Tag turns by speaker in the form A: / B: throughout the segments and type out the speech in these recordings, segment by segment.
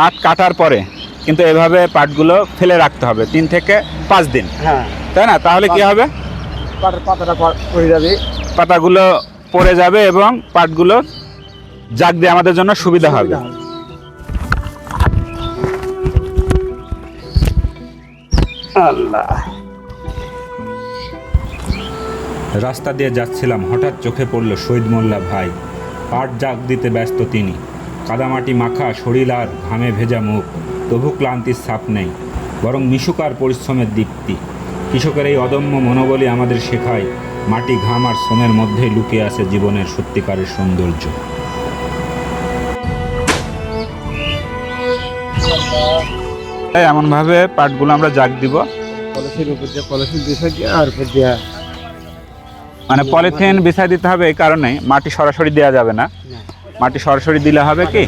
A: পাট কাটার পরে কিন্তু এভাবে পাটগুলো ফেলে রাখতে হবে তিন থেকে পাঁচ দিন।
B: হ্যাঁ।
A: তাই না? তাহলে কি হবে?
B: পাটের পাতাটা পড়ে যাবে।
A: পাতাগুলো পড়ে যাবে এবং পাটগুলো জাগ দিয়ে আমাদের জন্য সুবিধা হবে।
B: আল্লাহ।
A: রাস্তা দিয়ে যাচ্ছিলাম হঠাৎ চোখে পড়ল শহীদ মোল্লা ভাই। পাট জাগ দিতে ব্যস্ত তিনি। কাদামাটি মাখা শরীর আর ঘামে ভেজা মুখ তবু ক্লান্তির ছাপ নেই বরং মিশুকার পরিশ্রমের দীপ্তি। কৃষকের এই অদম্য মনোবলই আমাদের শেখায় মাটি ঘাম আর শ্রমের মধ্যেই লুকিয়ে আছে জীবনের সত্যিকারের সৌন্দর্য। এমনভাবে পাটগুলো আমরা জাগ দিব।
B: পলিথিন উপর দিয়ে পলিথিন আর উপর দিয়ে।
A: মানে পলিথিন বিছাই দিতে হবে এই কারণে মাটি সরাসরি দেওয়া যাবে না। মাটি সরাসরি দিলে হবে কি।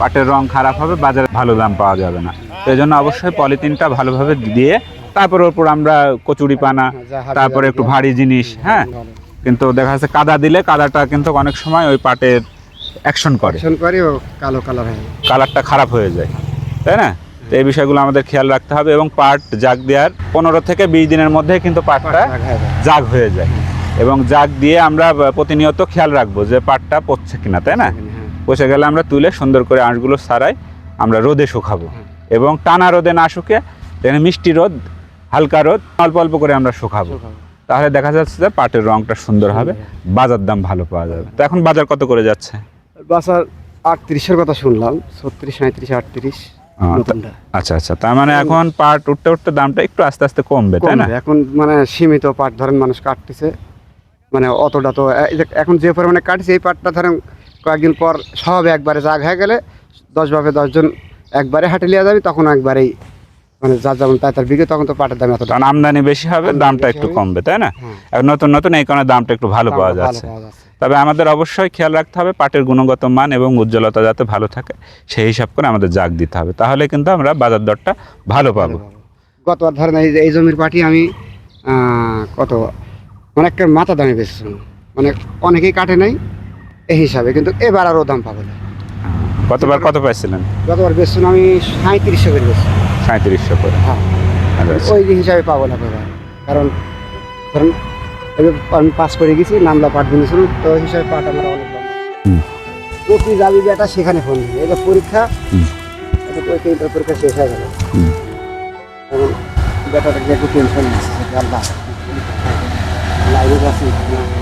A: পাটের রং খারাপ হবে বাজারে ভালো দাম পাওয়া যাবে না এই জন্য অবশ্যই পলিথিনটা ভালোভাবে দিয়ে তারপর ওপর আমরা কচুরি পানা
B: হ্যাঁ,
A: তারপরে একটু ভারী জিনিস হ্যাঁ কিন্তু দেখা যাচ্ছে কাদা দিলে কাদাটা কিন্তু অনেক সময় ওই পাটের অ্যাকশন করে
B: কালো কালার হয়ে।
A: কালারটা খারাপ হয়ে যায় তাই না তো এই বিষয়গুলো আমাদের খেয়াল রাখতে হবে এবং পাট জাগ দেওয়ার পনেরো থেকে বিশ দিনের মধ্যে কিন্তু পাটটা। জাগ হয়ে যায় এবং জাগ দিয়ে আমরা প্রতিনিয়ত খেয়াল রাখব যে পাটটা পচছে কিনা তাই না?
B: হ্যাঁ,
A: পচে গেলে আমরা তুলে সুন্দর করে আঁশগুলো সারাই আমরা রোদে শুকাবো। এবং টানা রোদে না শুকে এখানে মিষ্টি রোদ হালকা রোদ অল্প অল্প করে আমরা শুকাবো। তাহলে দেখা যাচ্ছে যে পাটের রংটা সুন্দর হবে বাজার দাম ভালো পাওয়া যাবে। তো এখন বাজার কত করে যাচ্ছে?
B: বাজার আটত্রিশের কথা শুনলাম ছত্রিশ সাঁত্রিশ আটত্রিশ
A: আচ্ছা আচ্ছা তার মানে এখন পাট উঠতে উঠতে দামটা একটু আস্তে আস্তে কমবে তাই না?
B: এখন মানে সীমিত পাট ধরেন মানুষ কাটতেছে মানে অতটা তো এখন যে পরিমাণে কাটছে এই পাটটা ধরেন কয়েকদিন পর সব একবারে জাগ হয়ে গেলে দশ ভাবে দশজন একবারে হাটে নিয়ে যাবে তখন একবারেই মানে যা যেমন তাই তার বিঘে তখন তো পাটের দাম এতটা
A: আমদানি বেশি হবে দামটা একটু কমবে তাই না?
B: হ্যাঁ।
A: এখন নতুন নতুন এই কারণে দামটা একটু ভালো পাওয়া যাচ্ছে। তবে আমাদের অবশ্যই খেয়াল রাখতে হবে পাটের গুণগত মান এবং উজ্জ্বলতা যাতে ভালো থাকে সেই হিসাব করে আমাদের জাগ দিতে হবে। তাহলে কিন্তু আমরা বাজার দরটা ভালো পাবো।
B: গতবার ধরেন এই যে এই জমির পাটি আমি কত অনেকটা মাথা দামে বেচছিলাম মানে অনেকেই কাটে নাই এই হিসাবে কিন্তু এবার আরও দাম পাবো। না
A: কতবার কত পাইছিলেন?
B: গতবার বেচছিলাম আমি সাঁত্রিশশো করে বেচছিলাম।
A: সাঁত্রিশশো করে।
B: হ্যাঁ।
A: আচ্ছা, আচ্ছা।
B: ওই হিসাবে পাবো না এবার। কারণ ধরুন আমি পাস করে গেছি নামলা পাট কিনেছিলাম তো হিসাবে পাট আমার অনেক
A: হুম।
B: যাবি বেটা সেখানে ফোন দিবি এটা পরীক্ষা এটা পরীক্ষা ইন্টার পরীক্ষা শেষ হয়ে গেল। বেটাটাকে একটু টেনশন আল্লাহ। লাইনে আছি